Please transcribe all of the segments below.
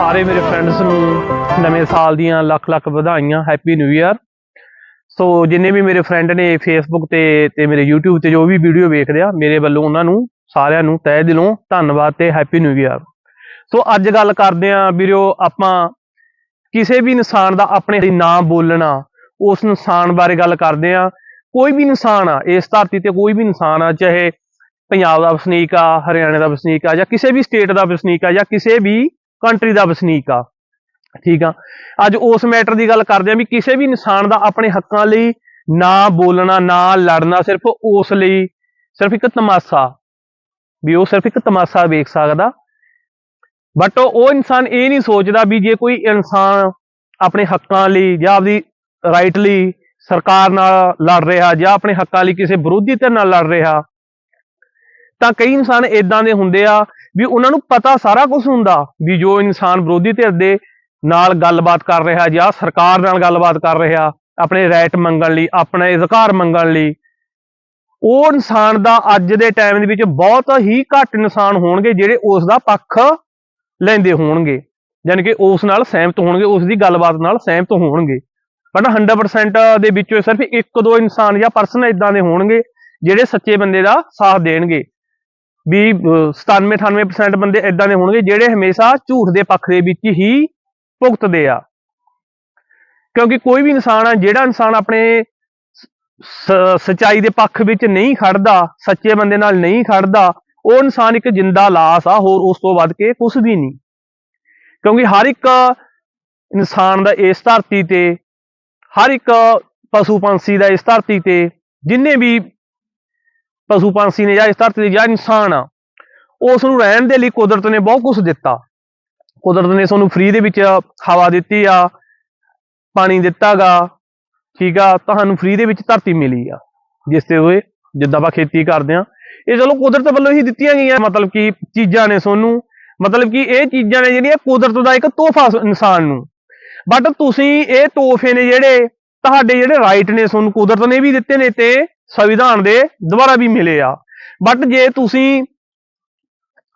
ਸਾਰੇ ਮੇਰੇ ਫਰੈਂਡਸ ਨੂੰ ਨਵੇਂ ਸਾਲ ਦੀਆਂ ਲੱਖ ਲੱਖ ਵਧਾਈਆਂ ਹੈਪੀ ਨਿਊ ਇਅਰ ਸੋ ਜਿੰਨੇ ਵੀ ਮੇਰੇ ਫਰੈਂਡ ਨੇ ਫੇਸਬੁੱਕ ਤੇ ਤੇ ਮੇਰੇ YouTube ਤੇ ਜੋ ਵੀ ਵੀਡੀਓ ਵੇਖਦੇ ਆ, ਮੇਰੇ ਵੱਲੋਂ ਉਹਨਾਂ ਨੂੰ ਸਾਰਿਆਂ ਨੂੰ ਤਹਿ ਦਿਲੋਂ ਧੰਨਵਾਦ ਤੇ ਹੈਪੀ ਨਿਊ ਇਅਰ ਸੋ ਅੱਜ ਗੱਲ ਕਰਦੇ ਆ ਵੀਰੋ ਆਪਾਂ ਕਿਸੇ ਵੀ ਇਨਸਾਨ ਦਾ ਆਪਣੇ ਨਾਮ ਬੋਲਣਾ, ਉਸ ਇਨਸਾਨ ਬਾਰੇ ਗੱਲ ਕਰਦੇ ਆ। ਕੋਈ ਵੀ ਇਨਸਾਨ ਆ, ਇਸ ਧਰਤੀ ਤੇ ਕੋਈ ਵੀ ਇਨਸਾਨ ਆ, ਚਾਹੇ ਪੰਜਾਬ ਦਾ ਵਸਨੀਕ ਆ, ਹਰਿਆਣੇ ਦਾ ਵਸਨੀਕ ਆ, ਜਾਂ ਕਿਸੇ ਵੀ ਸਟੇਟ ਦਾ ਵਸਨੀਕ ਆ, ਜਾਂ ਕਿਸੇ ਵੀ ਕੰਟਰੀ ਦਾ ਵਸਨੀਕ ਆ। ਠੀਕ ਆ? ਅੱਜ ਉਸ ਮੈਟਰ ਦੀ ਗੱਲ ਕਰਦੇ ਆ ਵੀ ਕਿਸੇ ਵੀ ਇਨਸਾਨ ਦਾ ਆਪਣੇ ਹੱਕਾਂ ਲਈ ਨਾ ਬੋਲਣਾ, ਨਾ ਲੜਨਾ ਸਿਰਫ ਉਸ ਲਈ ਸਿਰਫ ਇੱਕ ਤਮਾਸ਼ਾ। ਵੀ ਉਹ ਸਿਰਫ ਇੱਕ ਤਮਾਸ਼ਾ ਵੇਖ ਸਕਦਾ। ਬਟ ਉਹ ਇਨਸਾਨ ਇਹ ਨਹੀਂ ਸੋਚਦਾ ਵੀ ਜੇ ਕੋਈ ਇਨਸਾਨ ਆਪਣੇ ਹੱਕਾਂ ਲਈ ਜਾਂ ਆਪਦੀ ਰਾਈਟ ਲਈ ਸਰਕਾਰ ਨਾਲ ਲੜ ਰਿਹਾ ਜਾਂ ਆਪਣੇ ਹੱਕਾਂ ਲਈ ਕਿਸੇ ਵਿਰੋਧੀ ਧਿਰ ਨਾਲ ਲੜ ਰਿਹਾ, ਤਾਂ ਕਈ ਇਨਸਾਨ ਇਦਾਂ ਦੇ ਹੁੰਦੇ ਆ ਵੀ ਉਹਨਾਂ ਨੂੰ ਪਤਾ ਸਾਰਾ ਕੁਝ ਹੁੰਦਾ ਵੀ ਜੋ ਇਨਸਾਨ ਵਿਰੋਧੀ ਧਿਰ ਦੇ ਨਾਲ ਗੱਲਬਾਤ ਕਰ ਰਿਹਾ ਜਾਂ ਸਰਕਾਰ ਨਾਲ ਗੱਲਬਾਤ ਕਰ ਰਿਹਾ, ਆਪਣੇ ਰਾਈਟ ਮੰਗਣ ਲਈ, ਆਪਣੇ ਅਧਿਕਾਰ ਮੰਗਣ ਲਈ, ਉਹ ਇਨਸਾਨ ਦਾ ਅੱਜ ਦੇ ਟਾਈਮ ਦੇ ਵਿੱਚ ਬਹੁਤ ਹੀ ਘੱਟ ਇਨਸਾਨ ਹੋਣਗੇ ਜਿਹੜੇ ਉਸ ਦਾ ਪੱਖ ਲੈਂਦੇ ਹੋਣਗੇ ਯਾਨੀ ਕਿ ਉਸ ਨਾਲ ਸਹਿਮਤ ਹੋਣਗੇ, ਉਸ ਦੀ ਗੱਲਬਾਤ ਨਾਲ ਸਹਿਮਤ ਹੋਣਗੇ। ਬਟ 100% ਦੇ ਵਿੱਚੋਂ ਸਿਰਫ ਇੱਕ ਦੋ ਇਨਸਾਨ ਜਾਂ ਪਰਸਨ ਇਦਾਂ ਦੇ ਹੋਣਗੇ ਜਿਹੜੇ ਸੱਚੇ ਬੰਦੇ ਦਾ ਸਾਥ ਦੇਣਗੇ। ਵੀ 97 98% ਬੰਦੇ ਇਦਾਂ ਦੇ ਹੋਣਗੇ ਜਿਹੜੇ ਹਮੇਸ਼ਾ ਝੂਠ ਦੇ ਪੱਖ ਦੇ ਵਿੱਚ ਹੀ ਭੁਗਤਦੇ ਆ। ਕਿਉਂਕਿ ਕੋਈ ਵੀ ਇਨਸਾਨ ਆ, ਜਿਹੜਾ ਇਨਸਾਨ ਆਪਣੇ ਸ- ਸੱਚਾਈ ਦੇ ਪੱਖ ਵਿੱਚ ਨਹੀਂ ਖੜਦਾ, ਸੱਚੇ ਬੰਦੇ ਨਾਲ ਨਹੀਂ ਖੜਦਾ, ਉਹ ਇਨਸਾਨ ਇੱਕ ਜਿੰਦਾ ਲਾਸ਼ ਆ, ਹੋਰ ਉਸ ਤੋਂ ਵੱਧ ਕੇ ਕੁਝ ਵੀ ਨਹੀਂ। ਕਿਉਂਕਿ ਹਰ ਇੱਕ ਇਨਸਾਨ ਦਾ ਇਸ ਧਰਤੀ ਤੇ, ਹਰ ਇੱਕ ਪਸ਼ੂ ਪੰਛੀ ਦਾ ਇਸ ਧਰਤੀ ਤੇ, ਜਿੰਨੇ ਵੀ ਪਸ਼ੂ ਪੰਛੀ ਨੇ ਜਾਂ ਇਸ ਧਰਤੀ ਤੇ ਜਾਂ ਇਨਸਾਨ ਆ, ਉਸ ਨੂੰ ਰਹਿਣ ਦੇ ਲਈ ਕੁਦਰਤ ਨੇ ਬਹੁਤ ਕੁਝ ਦਿੱਤਾ। ਕੁਦਰਤ ਨੇ ਸਾਨੂੰ ਫ੍ਰੀ ਦੇ ਵਿੱਚ ਹਵਾ ਦਿੱਤੀ ਆ, ਪਾਣੀ ਦਿੱਤਾਗਾ, ਠੀਕ ਆ, ਤੁਹਾਨੂੰ ਫ੍ਰੀ ਦੇ ਵਿੱਚ ਧਰਤੀ ਮਿਲੀ ਆ। ਜਿਸ ਤੇ ਹੋਏ, ਜਿੱਦਾਂ ਆਪਾਂ ਖੇਤੀ ਕਰਦੇ ਆ। ਇਹ ਚਲੋ ਕੁਦਰਤ ਵੱਲੋਂ ਹੀ ਦਿੱਤੀਆਂ ਗਈਆਂ, ਮਤਲਬ ਕਿ ਚੀਜ਼ਾਂ ਨੇ ਤੁਹਾਨੂੰ ਮਤਲਬ ਕਿ ਇਹ ਚੀਜ਼ਾਂ ਨੇ ਜਿਹੜੀਆਂ ਕੁਦਰਤ ਦਾ ਇੱਕ ਤੋਹਫਾ ਇਨਸਾਨ ਨੂੰ। ਬਟ ਤੁਸੀਂ ਇਹ ਤੋਹਫੇ ਨੇ ਜਿਹੜੇ, ਤੁਹਾਡੇ ਜਿਹੜੇ ਰਾਈਟ ਨੇ, ਤੁਹਾਨੂੰ ਕੁਦਰਤ ਨੇ ਵੀ ਦਿੱਤੇ ਨੇ ਤੇ ਸੰਵਿਧਾਨ ਦੇ ਦੁਆਰਾ ਵੀ ਮਿਲੇ ਆ। ਬਟ ਜੇ ਤੁਸੀਂ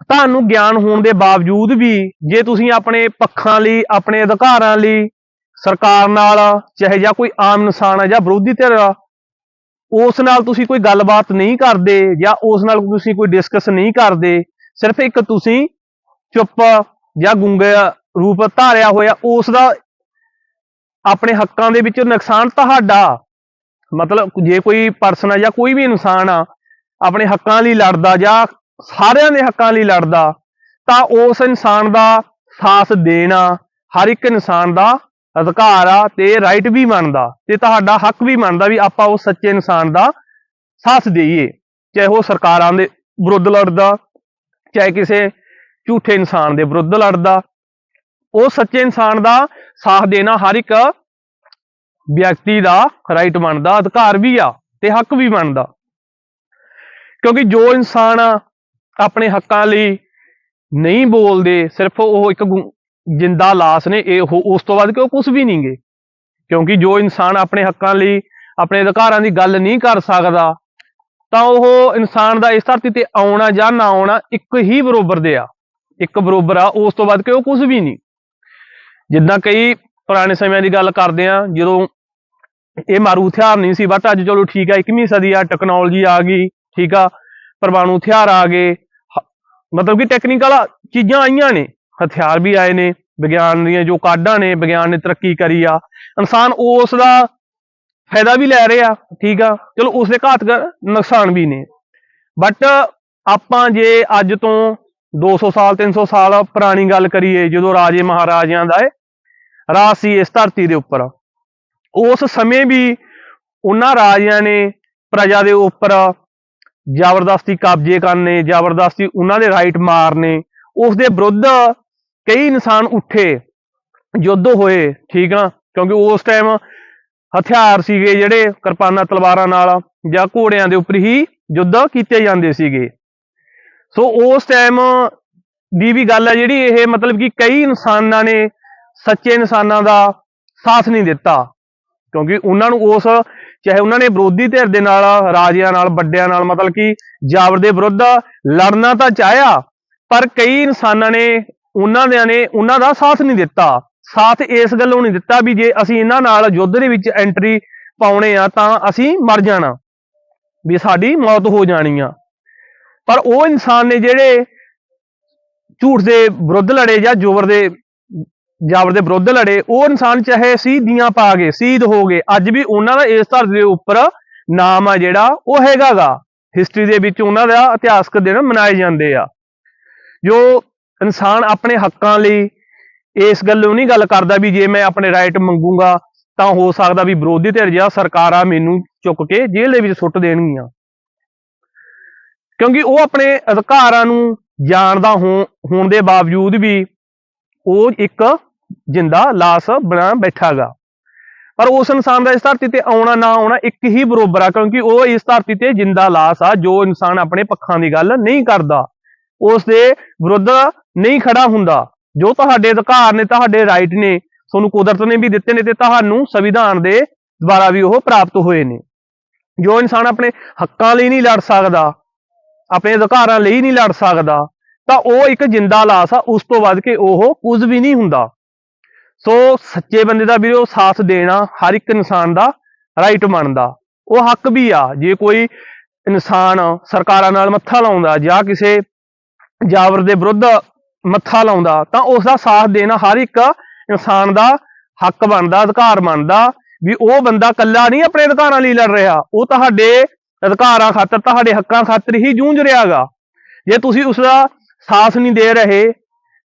ਤੁਹਾਨੂੰ ਗਿਆਨ ਹੋਣ ਦੇ ਬਾਵਜੂਦ ਵੀ, ਜੇ ਤੁਸੀਂ ਆਪਣੇ ਪੱਖਾਂ ਲਈ, ਆਪਣੇ ਅਧਿਕਾਰਾਂ ਲਈ, ਸਰਕਾਰ ਨਾਲ, ਚਾਹੇ ਜਾਂ ਕੋਈ ਆਮ ਇਨਸਾਨ ਆ ਜਾਂ ਵਿਰੋਧੀ ਧਿਰ ਆ, ਉਸ ਨਾਲ ਤੁਸੀਂ ਕੋਈ ਗੱਲਬਾਤ ਨਹੀਂ ਕਰਦੇ ਜਾਂ ਉਸ ਨਾਲ ਤੁਸੀਂ ਕੋਈ ਡਿਸਕਸ ਨਹੀਂ ਕਰਦੇ, ਸਿਰਫ ਇੱਕ ਤੁਸੀਂ ਚੁੱਪ ਜਾਂ ਗੁੰਗੇ ਰੂਪ ਧਾਰਿਆ ਹੋਇਆ, ਉਸ ਦਾ ਆਪਣੇ ਹੱਕਾਂ ਦੇ ਵਿੱਚ ਨੁਕਸਾਨ ਤੁਹਾਡਾ। ਮਤਲਬ ਜੇ ਕੋਈ ਪਰਸਨ ਆ ਜਾਂ ਕੋਈ ਵੀ ਇਨਸਾਨ ਆ, ਆਪਣੇ ਹੱਕਾਂ ਲਈ ਲੜਦਾ ਜਾਂ ਸਾਰਿਆਂ ਦੇ ਹੱਕਾਂ ਲਈ ਲੜਦਾ, ਤਾਂ ਉਸ ਇਨਸਾਨ ਦਾ ਸਾਥ ਦੇਣਾ ਹਰ ਇੱਕ ਇਨਸਾਨ ਦਾ ਅਧਿਕਾਰ ਆ ਤੇ ਰਾਈਟ ਵੀ ਮੰਨਦਾ ਤੇ ਤੁਹਾਡਾ ਹੱਕ ਵੀ ਮੰਨਦਾ ਵੀ ਆਪਾਂ ਉਹ ਸੱਚੇ ਇਨਸਾਨ ਦਾ ਸਾਥ ਦੇਈਏ, ਚਾਹੇ ਉਹ ਸਰਕਾਰਾਂ ਦੇ ਵਿਰੁੱਧ ਲੜਦਾ, ਚਾਹੇ ਕਿਸੇ ਝੂਠੇ ਇਨਸਾਨ ਦੇ ਵਿਰੁੱਧ ਲੜਦਾ, ਉਹ ਸੱਚੇ ਇਨਸਾਨ ਦਾ ਸਾਥ ਦੇਣਾ ਹਰ ਇੱਕ ਵਿਅਕਤੀ ਦਾ ਰਾਈਟ ਬਣਦਾ, ਅਧਿਕਾਰ ਵੀ ਆ ਤੇ ਹੱਕ ਵੀ ਬਣਦਾ। ਕਿਉਂਕਿ ਜੋ ਇਨਸਾਨ ਆਪਣੇ ਹੱਕਾਂ ਲਈ ਨਹੀਂ ਬੋਲਦੇ, ਸਿਰਫ ਉਹ ਇੱਕ ਗੁ- ਜਿੰਦਾ ਲਾਸ਼ ਨੇ, ਇਹ ਉਸ ਤੋਂ ਬਾਅਦ ਕਿ ਉਹ ਕੁਝ ਵੀ ਨਹੀਂਗੇ ਕਿਉਂਕਿ ਜੋ ਇਨਸਾਨ ਆਪਣੇ ਹੱਕਾਂ ਲਈ, ਆਪਣੇ ਅਧਿਕਾਰਾਂ ਦੀ ਗੱਲ ਨਹੀਂ ਕਰ ਸਕਦਾ, ਤਾਂ ਉਹ ਇਨਸਾਨ ਦਾ ਇਸ ਧਰਤੀ ਤੇ ਆਉਣਾ ਜਾਂ ਨਾ ਆਉਣਾ ਇੱਕ ਹੀ ਬਰੋਬਰ ਦੇ ਆ। ਇੱਕ ਬਰੋਬਰ ਆ, ਉਸ ਤੋਂ ਬਾਅਦ ਕਿ ਉਹ ਕੁਝ ਵੀ ਨਹੀਂ ਜਿੱਦਾਂ ਕਈ ਪੁਰਾਣੇ ਸਮਿਆਂ ਦੀ ਗੱਲ ਕਰਦੇ ਆ, ਜਦੋਂ ਇਹ ਮਾਰੂ ਹਥਿਆਰ ਨਹੀਂ ਸੀ, ਬਟ ਅੱਜ ਚਲੋ ਠੀਕ ਆ 21ਵੀਂ ਸਦੀ ਆ ਟੈਕਨੋਲੋਜੀ ਆ ਗਈ, ਠੀਕ ਆ, ਪਰਮਾਣੂ ਹਥਿਆਰ ਆ ਗਏ ਮਤਲਬ ਕਿ ਟੈਕਨੀਕਲ ਚੀਜ਼ਾਂ ਆਈਆਂ ਨੇ, ਹਥਿਆਰ ਵੀ ਆਏ ਨੇ, ਵਿਗਿਆਨ ਦੀਆਂ ਜੋ ਕਾਢਾਂ ਨੇ, ਵਿਗਿਆਨ ਨੇ ਤਰੱਕੀ ਕਰੀ ਆ, ਇਨਸਾਨ ਉਸ ਦਾ ਫਾਇਦਾ ਵੀ ਲੈ ਰਿਹਾ, ਠੀਕ ਆ, ਚਲੋ ਉਸ ਦੇ ਘਾਤਕ ਨੁਕਸਾਨ ਵੀ ਨੇ, ਬਟ ਆਪਾਂ ਜੇ ਅੱਜ ਤੋਂ 200 ਸਾਲ 300 ਸਾਲ ਪੁਰਾਣੀ ਗੱਲ ਕਰੀਏ, ਜਦੋਂ ਰਾਜੇ ਮਹਾਰਾਜਿਆਂ ਦਾ ਇਹ ਰਾਜ ਸੀ ਇਸ ਧਰਤੀ ਦੇ ਉੱਪਰ ਉਸ ਸਮੇਂ ਵੀ ਉਹਨਾਂ ਰਾਜਿਆਂ ਨੇ ਪ੍ਰਜਾ ਦੇ ਉੱਪਰ ਜ਼ਬਰਦਸਤੀ ਕਬਜ਼ੇ ਕਰਨੇ, ਜ਼ਬਰਦਸਤੀ ਉਹਨਾਂ ਦੇ ਰਾਈਟ ਮਾਰਨੇ, ਉਸ ਦੇ ਵਿਰੁੱਧ ਕਈ ਇਨਸਾਨ ਉੱਠੇ, ਯੁੱਧ ਹੋਏ, ਠੀਕ ਆ, ਕਿਉਂਕਿ ਉਸ ਟਾਈਮ ਹਥਿਆਰ ਸੀਗੇ ਜਿਹੜੇ ਕਿਰਪਾਨਾਂ, ਤਲਵਾਰਾਂ ਨਾਲ ਜਾਂ ਘੋੜਿਆਂ ਦੇ ਉੱਪਰ ਹੀ ਯੁੱਧ ਕੀਤੇ ਜਾਂਦੇ ਸੀਗੇ। ਸੋ ਉਸ ਟਾਈਮ ਦੀ ਵੀ ਗੱਲ ਹੈ ਜਿਹੜੀ ਇਹ ਮਤਲਬ ਕਿ ਕਈ ਇਨਸਾਨਾਂ ਨੇ ਸੱਚੇ ਇਨਸਾਨਾਂ ਦਾ ਸਾਥ ਨਹੀਂ ਦਿੱਤਾ। ਕਿਉਂਕਿ ਉਹਨਾਂ ਨੂੰ ਉਸ, ਚਾਹੇ ਉਹਨਾਂ ਨੇ ਵਿਰੋਧੀ ਧਿਰ ਦੇ ਨਾਲ, ਰਾਜਿਆਂ ਨਾਲ, ਵੱਡਿਆਂ ਨਾਲ, ਮਤਲਬ ਕਿ ਜਾਬਰ ਦੇ ਵਿਰੁੱਧ ਲੜਨਾ ਤਾਂ ਚਾਹਿਆ, ਪਰ ਕਈ ਇਨਸਾਨਾਂ ਨੇ, ਉਹਨਾਂ ਦੇ ਨੇ ਉਹਨਾਂ ਦਾ ਸਾਥ ਨਹੀਂ ਦਿੱਤਾ। ਸਾਥ ਇਸ ਗੱਲੋਂ ਨਹੀਂ ਦਿੱਤਾ ਵੀ ਜੇ ਅਸੀਂ ਇਹਨਾਂ ਨਾਲ ਯੁੱਧ ਦੇ ਵਿੱਚ ਐਂਟਰੀ ਪਾਉਣੇ ਆ, ਤਾਂ ਅਸੀਂ ਮਰ ਜਾਣਾ, ਵੀ ਸਾਡੀ ਮੌਤ ਹੋ ਜਾਣੀ ਆ। ਪਰ ਉਹ ਇਨਸਾਨ ਨੇ ਜਿਹੜੇ ਝੂਠ ਦੇ ਵਿਰੁੱਧ ਲੜੇ ਜਾਂ ਜ਼ੋਰ ਦੇ ਜਾਬਰ ਦੇ ਵਿਰੁੱਧ ਲੜੇ, ਉਹ ਇਨਸਾਨ ਚਾਹੇ ਸ਼ਹੀਦੀਆਂ ਪਾ ਗਏ ਸ਼ਹੀਦ ਹੋ ਗਏ, ਅੱਜ ਵੀ ਉਹਨਾਂ ਦਾ ਇਸ ਧਰਤੀ ਦੇ ਉੱਪਰ ਨਾਮ ਆ ਜਿਹੜਾ, ਉਹ ਹੈਗਾਗਾ। ਹਿਸਟਰੀ ਦੇ ਵਿੱਚ ਉਹਨਾਂ ਦਾ ਇਤਿਹਾਸਕ ਦਿਨ ਮਨਾਏ ਜਾਂਦੇ ਆ। ਜੋ ਇਨਸਾਨ ਆਪਣੇ ਹੱਕਾਂ ਲਈ ਇਸ ਗੱਲੋਂ ਨਹੀਂ ਗੱਲ ਕਰਦਾ ਵੀ ਜੇ ਮੈਂ ਆਪਣੇ ਰਾਈਟ ਮੰਗੂਗਾ, ਤਾਂ ਹੋ ਸਕਦਾ ਵੀ ਵਿਰੋਧੀ ਧਿਰ ਜਾਂ ਸਰਕਾਰਾਂ ਮੈਨੂੰ ਚੁੱਕ ਕੇ ਜੇਲ੍ਹ ਦੇ ਵਿੱਚ ਸੁੱਟ ਦੇਣਗੀਆਂ। ਕਿਉਂਕਿ ਉਹ ਆਪਣੇ ਅਧਿਕਾਰਾਂ ਨੂੰ ਜਾਣਦਾ ਹੋ- ਹੋਣ ਦੇ ਬਾਵਜੂਦ ਵੀ ਉਹ ਇੱਕ ਜਿੰਦਾ ਲਾਸ਼ ਬਣਾ ਬੈਠਾਗਾ। ਪਰ ਉਸ ਇਨਸਾਨ ਦਾ ਇਸ ਧਰਤੀ ਤੇ ਆਉਣਾ ਨਾ ਆਉਣਾ ਇੱਕ ਹੀ ਬਰੋਬਰ ਆ, ਕਿਉਂਕਿ ਉਹ ਇਸ ਧਰਤੀ ਤੇ ਜਿੰਦਾ ਲਾਸ਼ ਆ, ਜੋ ਇਨਸਾਨ ਆਪਣੇ ਪੱਖਾਂ ਦੀ ਗੱਲ ਨਹੀਂ ਕਰਦਾ। ਉਸ ਦੇ ਵਿਰੁੱਧ ਨਹੀਂ ਖੜਾ ਹੁੰਦਾ। ਜੋ ਤੁਹਾਡੇ ਅਧਿਕਾਰ ਨੇ, ਤੁਹਾਡੇ ਰਾਈਟ ਨੇ, ਤੁਹਾਨੂੰ ਕੁਦਰਤ ਨੇ ਵੀ ਦਿੱਤੇ ਨੇ ਤੇ ਤੁਹਾਨੂੰ ਸੰਵਿਧਾਨ ਦੇ ਦੁਆਰਾ ਵੀ ਉਹ ਪ੍ਰਾਪਤ ਹੋਏ ਨੇ। ਜੋ ਇਨਸਾਨ ਆਪਣੇ ਹੱਕਾਂ ਲਈ ਨਹੀਂ ਲੜ ਸਕਦਾ, ਆਪਣੇ ਅਧਿਕਾਰਾਂ ਲਈ ਨਹੀਂ ਲੜ ਸਕਦਾ, ਤਾਂ ਉਹ ਇੱਕ ਜਿੰਦਾ ਲਾਸ਼ ਆ, ਉਸ ਤੋਂ ਵੱਧ ਕੇ ਉਹ ਕੁਝ ਵੀ ਨਹੀਂ ਹੁੰਦਾ। ਸੋ ਸੱਚੇ ਬੰਦੇ ਦਾ ਵੀਰੋ ਸਾਥ ਦੇਣਾ ਹਰ ਇੱਕ ਇਨਸਾਨ ਦਾ ਰਾਈਟ ਬਣਦਾ ਉਹ ਹੱਕ ਵੀ ਆ, ਜੇ ਕੋਈ ਇਨਸਾਨ ਸਰਕਾਰਾਂ ਨਾਲ ਮੱਥਾ ਲਾਉਂਦਾ ਜਾਂ ਕਿਸੇ ਜਾਬਰ ਦੇ ਵਿਰੁੱਧ ਮੱਥਾ ਲਾਉਂਦਾ, ਤਾਂ ਉਸ ਦਾ ਸਾਥ ਦੇਣਾ ਹਰ ਇੱਕ ਇਨਸਾਨ ਦਾ ਹੱਕ ਬਣਦਾ, ਅਧਿਕਾਰ ਬਣਦਾ ਵੀ ਉਹ ਬੰਦਾ ਇਕੱਲਾ ਨਹੀਂ ਆਪਣੇ ਅਧਿਕਾਰਾਂ ਲਈ ਲੜ ਰਿਹਾ। ਉਹ ਤੁਹਾਡੇ ਅਧਿਕਾਰਾਂ ਖਾਤਰ, ਤੁਹਾਡੇ ਹੱਕਾਂ ਖਾਤਰ ਹੀ ਜੂਝ ਰਿਹਾਗਾ। ਜੇ ਤੁਸੀਂ ਉਸ ਦਾ ਸਾਥ ਨਹੀਂ ਦੇ ਰਹੇ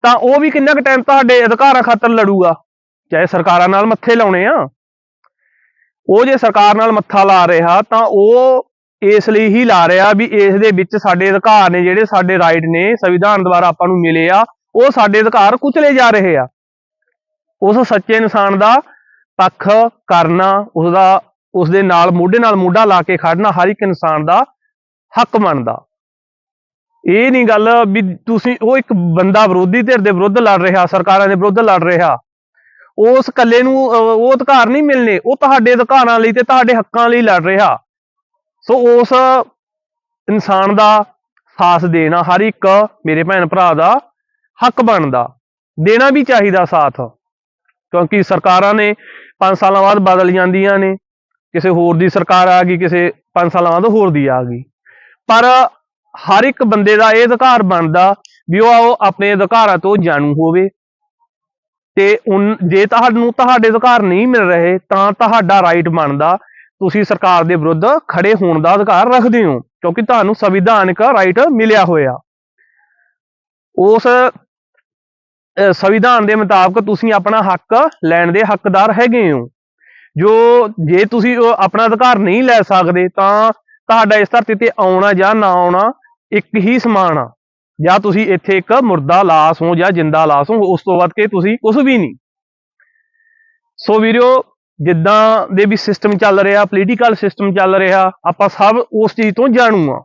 ਤਾਂ ਉਹ ਵੀ ਕਿੰਨਾ ਕੁ ਟਾਈਮ ਤੁਹਾਡੇ ਅਧਿਕਾਰਾਂ ਖਾਤਰ ਲੜੂਗਾ? ਚਾਹੇ ਸਰਕਾਰਾਂ ਨਾਲ ਮੱਥੇ ਲਾਉਣੇ ਆ। ਉਹ ਜੇ ਸਰਕਾਰ ਨਾਲ ਮੱਥਾ ਲਾ ਰਿਹਾ, ਤਾਂ ਉਹ ਇਸ ਲਈ ਹੀ ਲਾ ਰਿਹਾ ਵੀ ਇਸ ਦੇ ਵਿੱਚ ਸਾਡੇ ਅਧਿਕਾਰ ਨੇ ਜਿਹੜੇ ਸਾਡੇ ਰਾਈਟ ਨੇ, ਸੰਵਿਧਾਨ ਦੁਆਰਾ ਆਪਾਂ ਨੂੰ ਮਿਲੇ ਆ, ਉਹ ਸਾਡੇ ਅਧਿਕਾਰ ਕੁਚਲੇ ਜਾ ਰਹੇ ਆ। ਉਸ ਸੱਚੇ ਇਨਸਾਨ ਦਾ ਪੱਖ ਕਰਨਾ ਉਸ ਦਾ ਉਸ ਦੇ ਨਾਲ, ਮੋਢੇ ਨਾਲ ਮੋਢਾ ਲਾ ਕੇ ਖੜਨਾ ਹਰ ਇੱਕ ਇਨਸਾਨ ਦਾ ਹੱਕ ਬਣਦਾ ਇਹ ਨਹੀਂ ਗੱਲ ਵੀ ਤੁਸੀਂ, ਉਹ ਇੱਕ ਬੰਦਾ ਵਿਰੋਧੀ ਧਿਰ ਦੇ ਵਿਰੁੱਧ ਲੜ ਰਿਹਾ, ਸਰਕਾਰਾਂ ਦੇ ਵਿਰੁੱਧ ਲੜ ਰਿਹਾ। ਉਸ ਇਕੱਲੇ ਨੂੰ ਉਹ ਅਧਿਕਾਰ ਨਹੀਂ ਮਿਲਨੇ, ਉਹ ਤੁਹਾਡੇ ਅਧਿਕਾਰਾਂ ਲਈ ਤੇ ਤੁਹਾਡੇ ਹੱਕਾਂ ਲਈ ਲੜ ਰਿਹਾ। ਸੋ ਉਸ ਇਨਸਾਨ ਦਾ ਸਾਥ ਦੇਣਾ ਹਰ ਇੱਕ ਮੇਰੇ ਭੈਣ ਭਰਾ ਦਾ ਹੱਕ ਬਣਦਾ। ਦੇਣਾ ਵੀ ਚਾਹੀਦਾ ਸਾਥ, ਕਿਉਂਕਿ ਸਰਕਾਰਾਂ ਨੇ 5 ਸਾਲਾਂ ਬਾਅਦ ਬਦਲ ਜਾਂਦੀਆਂ ਨੇ। ਕਿਸੇ ਹੋਰ ਦੀ ਸਰਕਾਰ ਆ ਗਈ, ਕਿਸੇ 5 ਸਾਲਾਂ ਬਾਅਦ ਹੋਰ ਦੀ ਆ ਗਈ। ਪਰ ਹਰ ਇੱਕ ਬੰਦੇ ਦਾ ਇਹ ਅਧਿਕਾਰ ਬਣਦਾ ਵੀ ਉਹ ਆਪਣੇ ਅਧਿਕਾਰਾਂ ਤੋਂ ਜਾਣੂ ਹੋਵੇ। ਤੇ ਉਨ- ਜੇ ਤੁਹਾਨੂੰ ਤੁਹਾਡੇ ਅਧਿਕਾਰ ਨਹੀਂ ਮਿਲ ਰਹੇ, ਤਾਂ ਤੁਹਾਡਾ ਰਾਈਟ ਬਣਦਾ। ਤੁਸੀਂ ਸਰਕਾਰ ਦੇ ਵਿਰੁੱਧ ਖੜੇ ਹੋਣ ਦਾ ਅਧਿਕਾਰ ਰੱਖਦੇ ਹੋ, ਕਿਉਂਕਿ ਤੁਹਾਨੂੰ ਸੰਵਿਧਾਨਕ ਰਾਈਟ ਮਿਲਿਆ ਹੋਇਆ। ਉਸ ਸੰਵਿਧਾਨ ਦੇ ਮੁਤਾਬਕ ਤੁਸੀਂ ਆਪਣਾ ਹੱਕ ਲੈਣ ਦੇ ਹੱਕਦਾਰ ਹੈਗੇ ਹੋ। ਜੋ, ਜੇ ਤੁਸੀਂ ਆਪਣਾ ਅਧਿਕਾਰ ਨਹੀਂ ਲੈ ਸਕਦੇ, ਤਾਂ ਤੁਹਾਡਾ ਇਸ ਧਰਤੀ ਤੇ ਆਉਣਾ ਜਾਂ ਨਾ ਆਉਣਾ ਇੱਕ ਹੀ ਸਮਾਨ ਆ। ਜਾਂ ਤੁਸੀਂ ਇੱਥੇ ਇੱਕ ਮੁਰਦਾ ਲਾਸ਼ ਹੋ ਜਾਂ ਜਿੰਦਾ ਲਾਸ਼ ਹੋ, ਉਸ ਤੋਂ ਵੱਧ ਕੇ ਤੁਸੀਂ ਕੁਝ ਵੀ ਨਹੀਂ। ਸੋ ਵੀਰੋ, ਜਿੱਦਾਂ ਦੇ ਵੀ ਸਿਸਟਮ ਚੱਲ ਰਿਹਾ ਪੋਲੀਟੀਕਲ ਸਿਸਟਮ ਚੱਲ ਰਿਹਾ, ਆਪਾਂ ਸਭ ਉਸ ਚੀਜ਼ ਤੋਂ ਜਾਣੂ ਆ।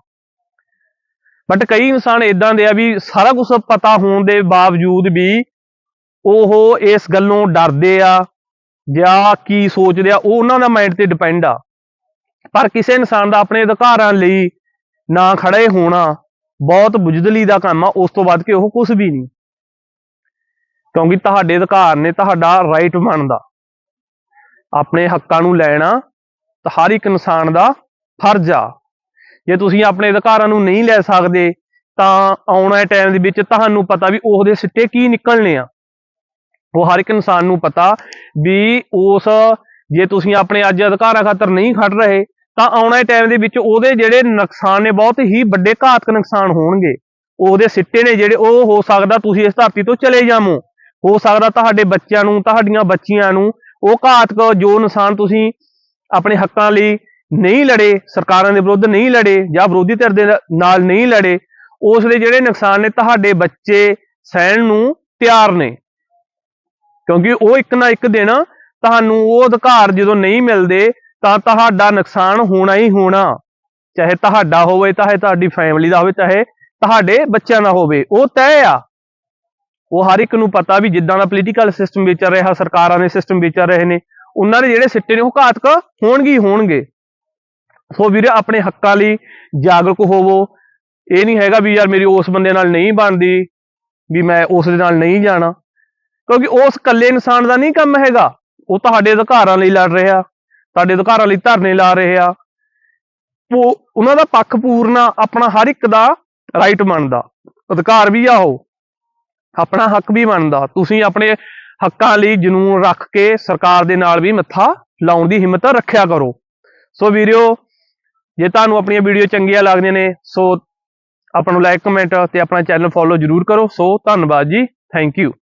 ਬਟ ਕਈ ਇਨਸਾਨ ਇਦਾਂ ਦੇ ਆ ਵੀ ਸਾਰਾ ਕੁਝ ਪਤਾ ਹੋਣ ਦੇ ਬਾਵਜੂਦ ਵੀ ਉਹ ਇਸ ਗੱਲੋਂ ਡਰਦੇ ਆ ਜਾਂ ਕੀ ਸੋਚਦੇ ਆ, ਉਹ ਉਹਨਾਂ ਦਾ ਮਾਈਂਡ ਤੇ ਡਿਪੈਂਡ ਆ। ਪਰ ਕਿਸੇ ਇਨਸਾਨ ਦਾ ਆਪਣੇ ਅਧਿਕਾਰਾਂ ਲਈ ਨਾ ਖੜੇ ਹੋਣਾ ਬਹੁਤ ਬੁਜਦਲੀ ਦਾ ਕੰਮ ਆ, ਉਸ ਤੋਂ ਵੱਧ ਕੇ ਉਹ ਕੁਝ ਵੀ ਨਹੀਂ। ਕਿਉਂਕਿ ਤੁਹਾਡੇ ਅਧਿਕਾਰ ਨੇ ਤੁਹਾਡਾ ਰਾਈਟ ਬਣਦਾ। ਆਪਣੇ ਹੱਕਾਂ ਨੂੰ ਲੈਣਾ ਤਾਂ ਹਰ ਇੱਕ ਇਨਸਾਨ ਦਾ ਫਰਜ਼ ਆ। ਜੇ ਤੁਸੀਂ ਆਪਣੇ ਅਧਿਕਾਰਾਂ ਨੂੰ ਨਹੀਂ ਲੈ ਸਕਦੇ, ਤਾਂ ਆਉਣ ਵਾਲੇ ਟਾਈਮ ਦੇ ਵਿੱਚ ਤੁਹਾਨੂੰ ਪਤਾ ਵੀ ਉਹਦੇ ਸਿੱਟੇ ਕੀ ਨਿਕਲਣੇ ਆ। ਉਹ ਹਰ ਇੱਕ ਇਨਸਾਨ ਨੂੰ ਪਤਾ ਵੀ ਉਸ, ਜੇ ਤੁਸੀਂ ਆਪਣੇ ਅੱਜ ਅਧਿਕਾਰਾਂ ਖਾਤਰ ਨਹੀਂ ਖੜ ਰਹੇ ਤਾਂ ਆਉਣ ਵਾਲੇ ਟਾਈਮ ਦੇ ਵਿੱਚ ਉਹਦੇ ਜਿਹੜੇ ਨੁਕਸਾਨ ਨੇ, ਬਹੁਤ ਹੀ ਵੱਡੇ ਘਾਤਕ ਨੁਕਸਾਨ ਹੋਣਗੇ। ਉਹਦੇ ਸਿੱਟੇ ਨੇ ਜਿਹੜੇ, ਉਹ ਹੋ ਸਕਦਾ ਤੁਸੀਂ ਇਸ ਧਰਤੀ ਤੋਂ ਚਲੇ ਜਾਵੋ। ਹੋ ਸਕਦਾ ਤੁਹਾਡੇ ਬੱਚਿਆਂ ਨੂੰ, ਤੁਹਾਡੀਆਂ ਬੱਚੀਆਂ ਨੂੰ, ਉਹ ਘਾਤਕ ਜੋ ਨੁਕਸਾਨ ਤੁਸੀਂ ਆਪਣੇ ਹੱਕਾਂ ਲਈ ਨਹੀਂ ਲੜੇ, ਸਰਕਾਰਾਂ ਦੇ ਵਿਰੁੱਧ ਨਹੀਂ ਲੜੇ ਜਾਂ ਵਿਰੋਧੀ ਧਿਰ ਦੇ ਨਾਲ ਨਹੀਂ ਲੜੇ, ਉਸ ਦੇ ਜਿਹੜੇ ਨੁਕਸਾਨ ਨੇ ਤੁਹਾਡੇ ਬੱਚੇ ਸਹਿਣ ਨੂੰ ਤਿਆਰ ਨੇ। ਕਿਉਂਕਿ ਉਹ ਇੱਕ ਨਾ ਇੱਕ ਦਿਨ ਤੁਹਾਨੂੰ ਉਹ ਅਧਿਕਾਰ ਜਦੋਂ ਨਹੀਂ ਮਿਲਦੇ ਤਾਂ ਤੁਹਾਡਾ ਨੁਕਸਾਨ ਹੋਣਾ ਹੀ ਹੋਣਾ। ਚਾਹੇ ਤੁਹਾਡਾ ਹੋਵੇ, ਚਾਹੇ ਤੁਹਾਡੀ ਫੈਮਿਲੀ ਦਾ ਹੋਵੇ, ਚਾਹੇ ਤੁਹਾਡੇ ਬੱਚਿਆਂ ਦਾ ਹੋਵੇ, ਉਹ ਤੈਅ ਆ। ਉਹ ਹਰ ਇੱਕ ਨੂੰ ਪਤਾ ਵੀ ਜਿੱਦਾਂ ਦਾ ਪੋਲੀਟੀਕਲ ਸਿਸਟਮ ਵਿਚਰ ਰਿਹਾ, ਸਰਕਾਰਾਂ ਦੇ ਸਿਸਟਮ ਵਿਚਰ ਰਹੇ ਨੇ, ਉਹਨਾਂ ਦੇ ਜਿਹੜੇ ਸਿੱਟੇ ਨੇ ਉਹ ਘਾਤਕ ਹੋਣਗੇ ਹੋਣਗੇ। ਸੋ ਵੀਰੇ, ਆਪਣੇ ਹੱਕਾਂ ਲਈ ਜਾਗਰੂਕ ਹੋਵੋ। ਇਹ ਨਹੀਂ ਹੈਗਾ ਵੀ ਯਾਰ ਮੇਰੀ ਉਸ ਬੰਦੇ ਨਾਲ ਨਹੀਂ ਬਣਦੀ, ਵੀ ਮੈਂ ਉਸ ਦੇ ਨਾਲ ਨਹੀਂ ਜਾਣਾ। ਕਿਉਂਕਿ ਉਸ ਇਕੱਲੇ ਇਨਸਾਨ ਦਾ ਨਹੀਂ ਕੰਮ ਹੈਗਾ। ਉਹ ਤੁਹਾਡੇ ਅਧਿਕਾਰਾਂ ਲਈ ਲੜ ਰਿਹਾ। ਸਾਡੇ ਅਧਿਕਾਰਾਂ ਲਈ ਧਰਨੇ ਲਾ ਰਹੇ ਆ। ਉਹ, ਉਹਨਾਂ ਦਾ ਪੱਖ ਪੂਰਨਾ ਆਪਣਾ ਹਰ ਇੱਕ ਦਾ ਰਾਈਟ ਬਣਦਾ ਅਧਿਕਾਰ ਵੀ ਆ ਉਹ। ਆਪਣਾ ਹੱਕ ਵੀ ਬਣਦਾ ਤੁਸੀਂ ਆਪਣੇ ਹੱਕਾਂ ਲਈ ਜਨੂਨ ਰੱਖ ਕੇ ਸਰਕਾਰ ਦੇ ਨਾਲ ਵੀ ਮੱਥਾ ਲਾਉਣ ਦੀ ਹਿੰਮਤ ਰੱਖਿਆ ਕਰੋ। ਸੋ ਵੀਰਿਓ, ਜੇ ਤੁਹਾਨੂੰ ਆਪਣੀਆਂ ਵੀਡੀਓ ਚੰਗੀਆਂ ਲੱਗਦੀਆਂ ਨੇ, ਸੋ ਆਪਾਂ ਨੂੰ ਲਾਈਕ ਕਮੈਂਟ ਤੇ ਆਪਣਾ ਚੈਨਲ ਫੋਲੋ ਜਰੂਰ ਕਰੋ। ਸੋ ਧੰਨਵਾਦ ਜੀ। Thank you